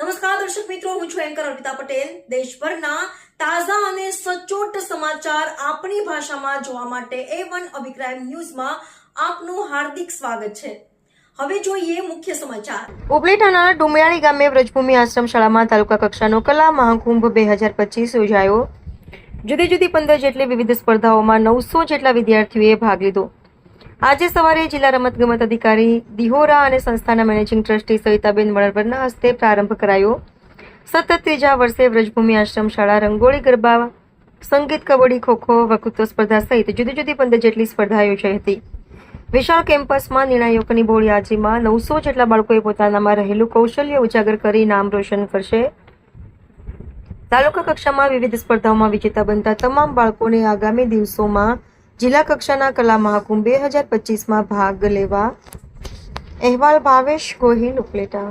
નમસ્કાર, દર્શક મિત્રો, હું છું એન્કર અર્પિતા પટેલ. દેશભરના તાજા અને સચોટ સમાચાર આપણી ભાષામાં જોવા માટે એ વન અભિપ્રાય ન્યૂઝમાં આપનું હાર્દિક સ્વાગત છે. હવે જોઈએ મુખ્ય સમાચાર. ઉપલેટાના ડુમિયાળી ગામે વ્રજભૂમિ આશ્રમ શાળામાં તાલુકા કક્ષાનો કલા મહાકુંભ બે હજાર પચીસ યોજાયો. જુદી જુદી પંદર જેટલી વિવિધ સ્પર્ધાઓમાં નવસો જેટલા વિદ્યાર્થીઓએ ભાગ લીધો. આજે સવારે જિલ્લા રમતગમત અધિકારી દિહોરા અને સંસ્થાના મેનેજિંગ ટ્રસ્ટી સવિતાબેન વણરવરના હસ્તે પ્રારંભ કરાયો. સતત ત્રીજા વર્ષે વ્રજભૂમિ આશ્રમ શાળા રંગોળી ગરબા, સંગીત કબડ્ડી, ખોખો, વકૃત્વ સ્પર્ધા સહિત જુદી જુદી પંદર જેટલી સ્પર્ધા યોજાઈ હતી. વિશાળ કેમ્પસમાં નિર્ણાયકોની બોળી હાજરીમાં નવસો જેટલા બાળકોએ પોતાનામાં રહેલું કૌશલ્ય ઉજાગર કરી નામ રોશન કરશે. તાલુકા કક્ષામાં વિવિધ સ્પર્ધાઓમાં વિજેતા બનતા તમામ બાળકોને આગામી દિવસોમાં જિલ્લા કક્ષાના કલા મહાકુંભ બે હજાર પચીસમાં ભાગ લેવા અહેવાલ ભાવેશ ગોહિલ ઉપલેટા.